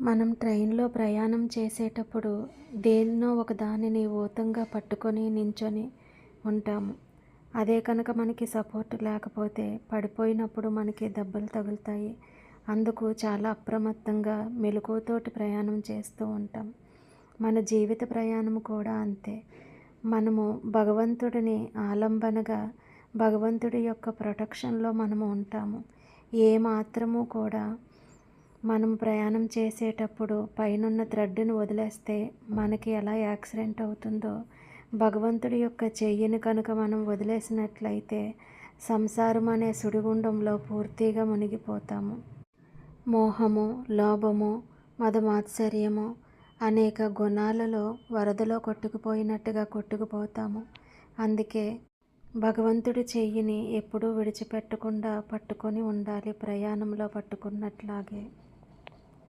మనం ట్రైన్లో ప్రయాణం చేసేటప్పుడు దేన్నో ఒక దానిని ఊతంగా పట్టుకొని నించొని ఉంటాము. అదే కనుక మనకి సపోర్ట్ లేకపోతే పడిపోయినప్పుడు మనకి దెబ్బలు తగులుతాయి. అందుకు చాలా అప్రమత్తంగా మెలకువతోటి ప్రయాణం చేస్తూ ఉంటాం. మన జీవిత ప్రయాణం కూడా అంతే. మనము భగవంతుడిని ఆలంబనగా భగవంతుడి యొక్క ప్రొటెక్షన్లో మనము ఉంటాము. ఏ మాత్రము కూడా మనం ప్రయాణం చేసేటప్పుడు పైనున్న థ్రెడ్ని వదిలేస్తే మనకి ఎలా యాక్సిడెంట్ అవుతుందో భగవంతుడి యొక్క చెయ్యిని కనుక మనం వదిలేసినట్లయితే సంసారం అనే సుడిగుండంలో పూర్తిగా మునిగిపోతాము. మోహము లోభము మదమాత్సర్యము అనేక గుణాలలో వరదలో కొట్టుకుపోయినట్టుగా కొట్టుకుపోతాము. అందుకే భగవంతుడి చెయ్యిని ఎప్పుడూ విడిచిపెట్టకుండా పట్టుకొని ఉండాలి ప్రయాణంలో పట్టుకున్నట్లాగే.